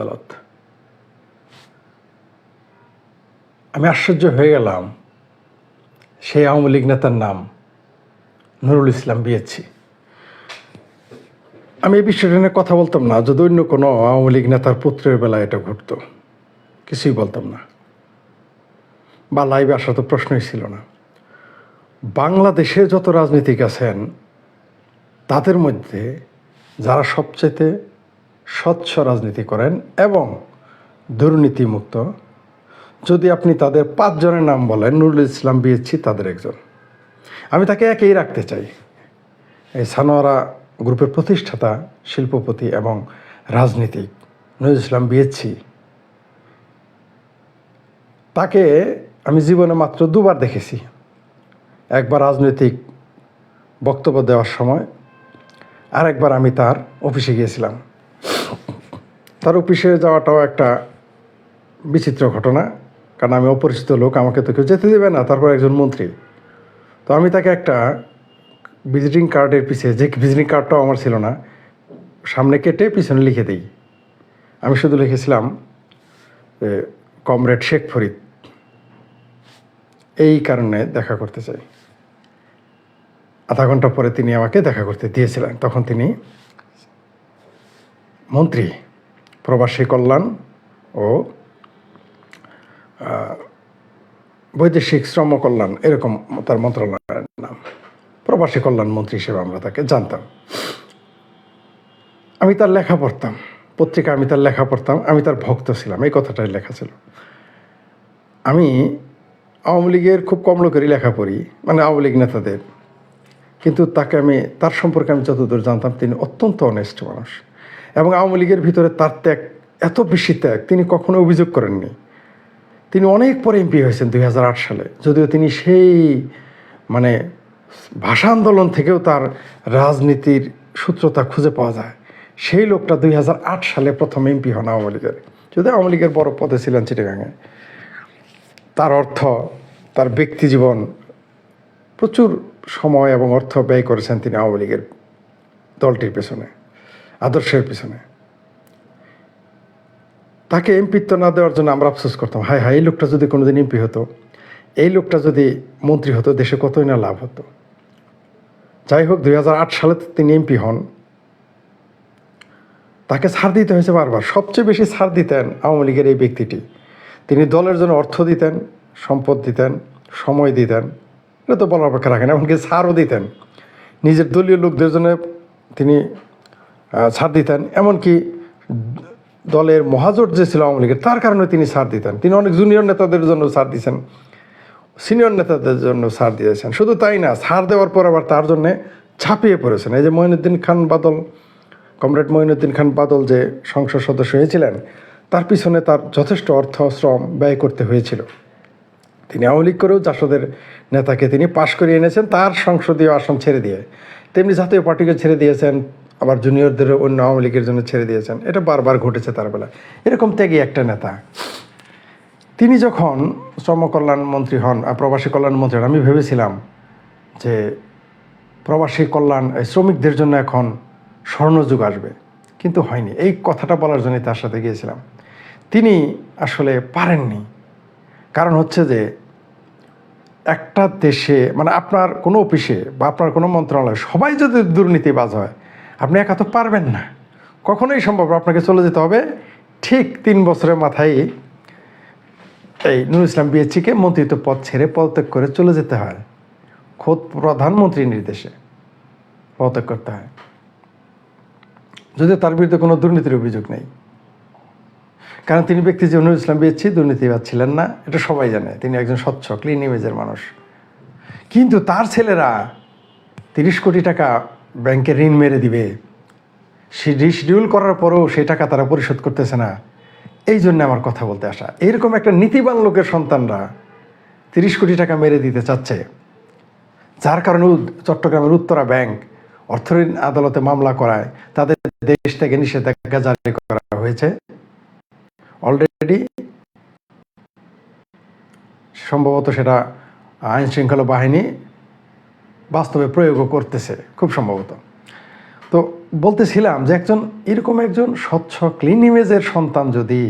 আদালত আমি আশ্চর্য হয়ে গেলাম, সেই আওয়ামী লীগ নেতার নাম নুরুল ইসলাম বিয়েছি আমি এই বিষয়টা নিয়ে কথা বলতাম না, যদি অন্য কোনো আওয়ামী লীগ নেতার পুত্রের বেলায় এটা ঘটতো, কিছুই বলতাম না। বা লাইভে আসা তো প্রশ্নই ছিল না। বাংলাদেশে যত রাজনীতিক আছেন, তাদের মধ্যে যারা সবচেয়ে স্বচ্ছ রাজনীতি করেন এবং দুর্নীতিমুক্ত। যদি আপনি তাদের পাঁচজনের নাম বলেন, নুরুল ইসলাম বিয়েছি তাদের একজন। আমি তাকে একেই রাখতে চাই। এই সানোয়ারা গ্রুপের প্রতিষ্ঠাতা, শিল্পপতি এবং রাজনীতিক নুরুল ইসলাম বিয়েছি তাকে আমি জীবনে মাত্র দুবার দেখেছি। একবার রাজনৈতিক বক্তব্য দেওয়ার সময় আর একবার আমি তার অফিসে গিয়েছিলাম। তার অফিসে যাওয়াটাও একটা বিচিত্র ঘটনা, কারণ আমি অপরিচিত লোক, আমাকে তো কেউ যেতে দেবে না, তারপর একজন মন্ত্রী। তো আমি তাকে একটা ভিজিটিং কার্ডের পিছিয়ে যে ভিজিটিং কার্ডটাও আমার ছিল না, সামনে কেটে পিছনে লিখে দিই। আমি শুধু লিখেছিলাম কমরেড শেখ ফরিদ। এই কারণে দেখা করতে চাই। আধা ঘণ্টা পরে তিনি আমাকে দেখা করতে দিয়েছিলেন। তখন তিনি মন্ত্রী। প্রবাসী কল্যাণ ও বৈদেশিক শ্রম কল্যাণ, এরকম তার মন্ত্রণালয়ের নাম। প্রবাসী কল্যাণ মন্ত্রী হিসেবে আমরা তাকে জানতাম। আমি তার লেখা পড়তাম। পত্রিকা আমি তার লেখা পড়তাম। আমি তার ভক্ত ছিলাম। এই কথাটাই লেখা ছিল। আমি আওয়ামী লীগের খুব কম লোকেরই লেখা পড়ি মানে আওয়ামী লীগ নেতাদের। কিন্তু তাকে আমি, তার সম্পর্কে আমি যতদূর জানতাম, তিনি অত্যন্ত অনেস্ট মানুষ। এবং আওয়ামী লীগের ভিতরে তার ত্যাগ এত বেশি ত্যাগ, তিনি কখনো অভিযোগ করেননি। তিনি অনেক পরে এমপি হয়েছেন দুই হাজার আট সালে, যদিও তিনি সেই মানে ভাষা আন্দোলন থেকেও তার রাজনীতির সূত্রতা খুঁজে পাওয়া যায়। সেই লোকটা দুই হাজার আট সালে প্রথম এমপি হন আওয়ামী লীগের। যদি আওয়ামী লীগের বড় পদে ছিলেন চিটাগাঙে। তার অর্থ, তার ব্যক্তি জীবন প্রচুর সময় এবং অর্থ ব্যয় করেছেন তিনি আওয়ামী লীগের দলটির পেছনে। আদর্শের পিছনে। তাকে এমপিত্ব না দেওয়ার জন্য আমরা আফসোস করতাম। হায় হায়, এই লোকটা যদি কোনোদিন এমপি হতো, এই লোকটা যদি মন্ত্রী হতো, দেশে কতই না লাভ হতো। যাই হোক দু হাজার আট সালে তিনি এমপি হন। তাকে ছাড় দিতে হয়েছে বারবার। সবচেয়ে বেশি ছাড় দিতেন আওয়ামী লীগের এই ব্যক্তিটি। তিনি দলের জন্য অর্থ দিতেন, সম্পদ দিতেন, সময় দিতেন। এটা তো বলার অপেক্ষা রাখেন, এমনকি ছাড়ও দিতেন। নিজের দলীয় লোকদের জন্য তিনি ছাড় দিতেন। এমনকি দলের মহাজোট যে ছিল আওয়ামী লীগের, তার কারণে তিনি ছাড় দিতেন। তিনি অনেক জুনিয়র নেতাদের জন্য ছাড় দিয়েছেন সিনিয়র নেতাদের জন্য ছাড় দিয়েছেন। শুধু তাই না, ছাড় দেওয়ার পর আবার তার জন্যে ছাপিয়ে পড়েছেন। এই যে মঈনুদ্দিন খান বাদল, কমরেড মঈনুদ্দিন খান বাদল যে সংসদ সদস্য হয়েছিলেন, তার পিছনে তার যথেষ্ট অর্থ, শ্রম ব্যয় করতে হয়েছিল। তিনি আওয়ামী লীগ করেও জাসদের নেতাকে তিনি পাশ করিয়ে এনেছেন, তার সংসদীয় আসন ছেড়ে দিয়ে। তেমনি জাতীয় পার্টিকে ছেড়ে দিয়েছেন আবার জুনিয়রদের অন্য আওয়ামী লীগের জন্য ছেড়ে দিয়েছেন। এটা বারবার ঘটেছে তার বেলা এরকম ত্যাগী একটা নেতা। তিনি যখন শ্রমকল্যাণ মন্ত্রী হন প্রবাসী কল্যাণ মন্ত্রী হন, আমি ভেবেছিলাম যে প্রবাসী কল্যাণ শ্রমিকদের জন্য এখন স্বর্ণযুগ আসবে। কিন্তু হয়নি। এই কথাটা বলার জন্যই তার সাথে গিয়েছিলাম। তিনি আসলে পারেননি। কারণ হচ্ছে যে একটা দেশে মানে আপনার কোনো অফিসে বা আপনার কোনো মন্ত্রণালয় সবাই যদি দুর্নীতিবাজ হয় আপনি একা তো পারবেন না। কখনোই সম্ভব আপনাকে চলে যেতে হবে। ঠিক তিন বছরের মাথায় এই নুরুল ইসলাম বিএসিকে মন্ত্রিত্ব পদ ছেড়ে পদত্যাগ করে চলে যেতে হয়। খোদ প্রধানমন্ত্রীর নির্দেশে পদত্যাগ করতে হয়। যদিও তার বিরুদ্ধে কোনো দুর্নীতির অভিযোগ নেই। কারণ তিনি ব্যক্তি যে নুরুল ইসলাম বিএসি দুর্নীতিবাদ ছিলেন না, এটা সবাই জানে। তিনি একজন স্বচ্ছ ক্লিন ইমেজের মানুষ। কিন্তু তার ছেলেরা তিরিশ কোটি টাকা ব্যাংকে ঋণ মেরে দিবে। সে রিশিডিউল করার পরেও সেই টাকা তারা পরিশোধ করতেছে না। এই জন্য আমার কথা বলতে আসা। এরকম একটা নীতিবান লোকের সন্তানরা তিরিশ কোটি টাকা মেরে দিতে চাচ্ছে। যার কারণে চট্টগ্রামের উত্তরা ব্যাংক অর্থঋণ আদালতে মামলা করায়। তাদের দেশ থেকে নিষেধাজ্ঞা জারি করা হয়েছে। অলরেডি সম্ভবত সেটা আইন শৃঙ্খলা বাহিনী বাস্তবে প্রয়োগও করতেছে, খুব সম্ভবত। তো বলতেছিলাম যে একজন, এরকম একজন স্বচ্ছ ক্লিন ইমেজের সন্তান যদি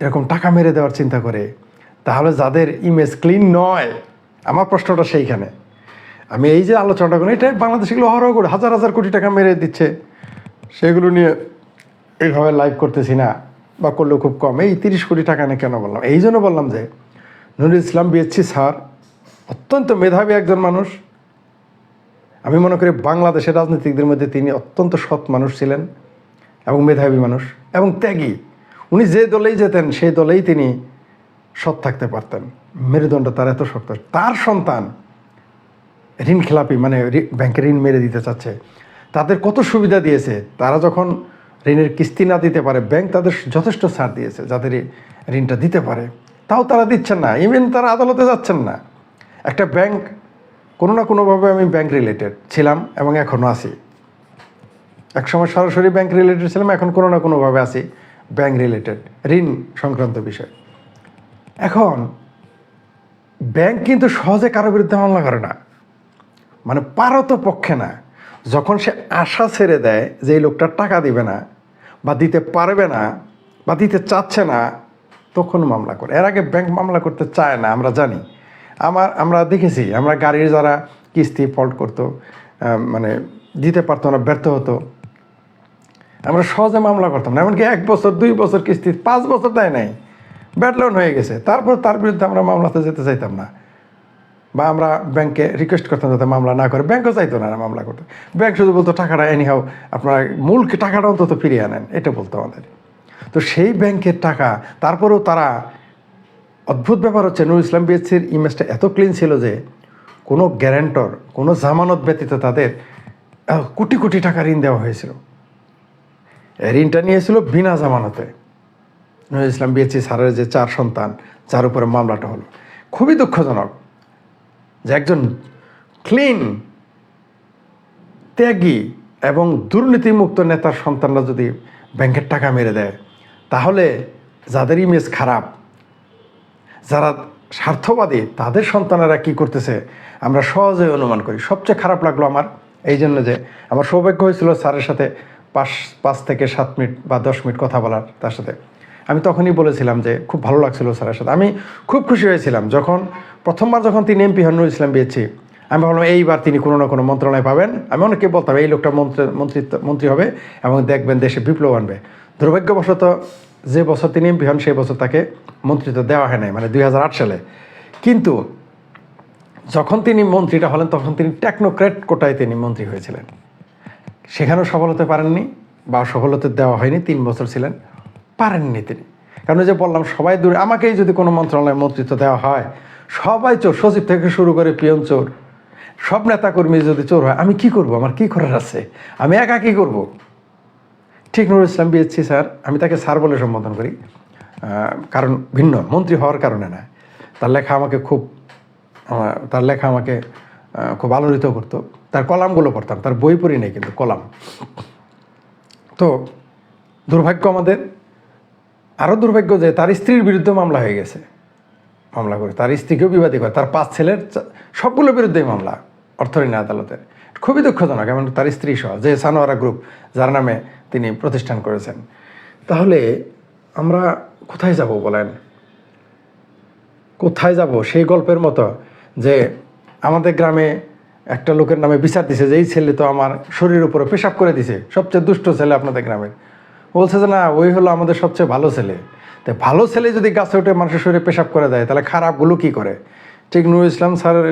এরকম টাকা মেরে দেওয়ার চিন্তা করে, তাহলে যাদের ইমেজ ক্লিন নয়, আমার প্রশ্নটা সেইখানে। আমি এই যে আলোচনাটা করি, এটা বাংলাদেশে এগুলো করে হাজার হাজার কোটি টাকা মেরে দিচ্ছে। সেগুলো নিয়ে এইভাবে লাইভ করতেছি না, বা করলেও খুব কম। এই তিরিশ কোটি টাকা নিয়ে কেন বললাম? এই জন্য বললাম যে, নুরুল ইসলাম বিএসসি স্যার অত্যন্ত মেধাবী একজন মানুষ। আমি মনে করি বাংলাদেশের রাজনীতিকদের মধ্যে তিনি অত্যন্ত সৎ মানুষ ছিলেন এবং মেধাবী মানুষ এবং ত্যাগী। উনি যে দলেই যেতেন, সেই দলেই তিনি সৎ থাকতে পারতেন। মেরুদণ্ড তার এত শক্ত। তার সন্তান ঋণ খেলাপি মানে ব্যাংকে ঋণ মেরে দিতে চাচ্ছে, তাদের কত সুবিধা দিয়েছে? তারা যখন ঋণের কিস্তি না দিতে পারে, ব্যাংক তাদের যথেষ্ট ছাড় দিয়েছে যাদের ঋণটা দিতে পারে। তাও তারা দিচ্ছেন না। ইভেন তারা আদালতে যাচ্ছেন না। একটা ব্যাংক, কোনো না কোনোভাবে আমি ব্যাংক রিলেটেড ছিলাম এবং এখনও আছি। একসময় সরাসরি ব্যাংক রিলেটেড ছিলাম, এখন কোনো না কোনোভাবে আছি ব্যাংক রিলেটেড ঋণ সংক্রান্ত বিষয়। এখন, ব্যাংক কিন্তু সহজে কারও বিরুদ্ধে মামলা করে না। মানে পারত পক্ষে না। যখন সে আশা ছেড়ে দেয় যে এই লোকটা টাকা দিবে না, বা দিতে পারবে না, বা দিতে চাচ্ছে না, তখন মামলা করে। এর আগে ব্যাংক মামলা করতে চায় না, আমরা জানি। আমার, আমরা দেখেছি, আমরা গাড়ির যারা কিস্তি ফল্ট করতো মানে দিতে পারতো না, ব্যর্থ হতো। আমরা সহজে মামলা করতাম না, এমনকি এক বছর, দুই বছর কিস্তি, পাঁচ বছর দেয় নাই। ব্যাড লোন হয়ে গেছে। তারপর তার বিরুদ্ধে আমরা মামলাতে যেতে চাইতাম না। বা আমরা ব্যাংকে রিকোয়েস্ট করতাম যাতে মামলা না করে। ব্যাংকও চাইতো না মামলা করতে। ব্যাংক শুধু বলতো, টাকাটা এনিহাও আপনারা মূল টাকাটা অন্তত ফিরিয়ে আনেন। এটা বলতো আমাদের। তো সেই ব্যাংকের টাকা, তারপরেও তারা অদ্ভুত ব্যাপার হচ্ছে নুরুল ইসলাম বিএসসির ইমেজটা এত ক্লিন ছিল যে কোনো গ্যারান্টর কোনো জামানত ব্যতীত তাদের কোটি কোটি টাকা ঋণ দেওয়া হয়েছিল। ঋণটা নিয়েছিল বিনা জামানতে। নুরুল ইসলাম বিএসসি স্যারের যে চার সন্তান, যার উপরে মামলাটা হলো। খুবই দুঃখজনক যে একজন ক্লিন ত্যাগী এবং দুর্নীতিমুক্ত নেতার সন্তানরা যদি ব্যাংকের টাকা মেরে দেয়, তাহলে যাদের ইমেজ খারাপ যারা স্বার্থবাদী, তাদের সন্তানেরা কি করতেছে? আমরা সহজে অনুমান করি। সবচেয়ে খারাপ লাগল আমার এই জন্য যে আমার সৌভাগ্য হয়েছিল স্যারের সাথে পাঁচ পাঁচ থেকে সাত মিনিট বা দশ মিনিট কথা বলার তার সাথে। আমি তখনই বলেছিলাম যে খুব ভালো লাগছিল স্যারের সাথে। আমি খুব খুশি হয়েছিলাম যখন প্রথমবার যখন তিনি এমপি হন ইসলাম পেয়েছি আমি ভাবলাম এইবার তিনি কোনো না কোনো মন্ত্রণালয় পাবেন। আমি অনেকে বলতাম, এই লোকটা মন্ত্রী মন্ত্রী হবে এবং দেখবেন দেশে বিপ্লব আনবে। দুর্ভাগ্যবশত যে বছর তিনি এমপি হন, সেই বছর তাকে মন্ত্রিত্ব দেওয়া হয় নাই মানে দুই হাজার আট সালে। কিন্তু যখন তিনি মন্ত্রীটা হলেন, তখন তিনি টেকনোক্রেট কোটায় তিনি মন্ত্রী হয়েছিলেন। সেখানেও সফল হতে পারেননি বা সফল হতে দেওয়া হয়নি, তিন বছর ছিলেন, পারেননি তিনি। কারণ যে বললাম, সবাই দূরে, আমাকেই যদি কোনো মন্ত্রণালয়ে মন্ত্রিত্ব দেওয়া হয়, সবাই চোর, সচিব থেকে শুরু করে পিয়ন চোর, সব নেতাকর্মী যদি চোর হয়, আমি কি করব? আমার কি করার আছে? আমি একা কি করব? ঠিক নুরুল ইসলাম বিএসসি স্যার, আমি তাকে স্যার বলে সম্বোধন করি। কারণ ভিন্ন, মন্ত্রী হওয়ার কারণে না। তার লেখা আমাকে খুব তার লেখা আমাকে খুব আলোড়িত করতো। তার কলামগুলো পড়তাম, তার বই পড়ি নেই কিন্তু, কলাম। তো দুর্ভাগ্য আমাদের, আরও দুর্ভাগ্য যে তার স্ত্রীর বিরুদ্ধে মামলা হয়ে গেছে। মামলা করে, তার স্ত্রীকেও বিবাদী করে, তার পাঁচ ছেলের সবগুলোর বিরুদ্ধেই মামলা অর্থঋণ আদালতের। খুবই দুঃখজনক এমন তার স্ত্রী সহ, যে সানোয়ারা গ্রুপ, যার নামে তিনি প্রতিষ্ঠান করেছেন। তাহলে আমরা কোথায় যাব বলেন? কোথায় যাব? সেই গল্পের মতো যে আমাদের গ্রামে একটা লোকের নামে বিচার দিছে যে এই ছেলে তো আমার শরীরের উপরে পেশাব করে দিছে, সবচেয়ে দুষ্ট ছেলে আপনাদের গ্রামের বলছে যে, না, ওই হলো আমাদের সবচেয়ে ভালো ছেলে। তো ভালো ছেলে যদি গাছে উঠে মানুষের শরীরে পেশাব করে দেয়, তাহলে খারাপগুলো কি করে? ঠিক নুরুল ইসলাম স্যারের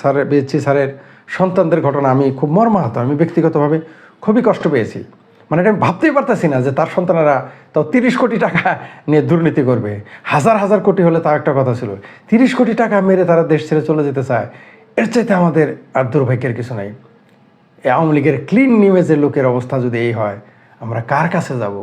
স্যারের, বিএসসি স্যারের সন্তানদের ঘটনা আমি খুব মর্মাহত, আমি ব্যক্তিগতভাবে খুবই কষ্ট পেয়েছি। মানে এটা আমি ভাবতেই পারতেছি না যে তার সন্তানেরা তাও তিরিশ কোটি টাকা নিয়ে দুর্নীতি করবে। হাজার হাজার কোটি হলে তাও একটা কথা ছিল, তিরিশ কোটি টাকা মেরে তারা দেশ ছেড়ে চলে যেতে চায়, এর চাইতে আমাদের আর দুর্ভাগ্যের কিছু নাই। আওয়ামী লীগের ক্লিন নিমেজের লোকের অবস্থা যদি এই হয়, আমরা কার কাছে যাব?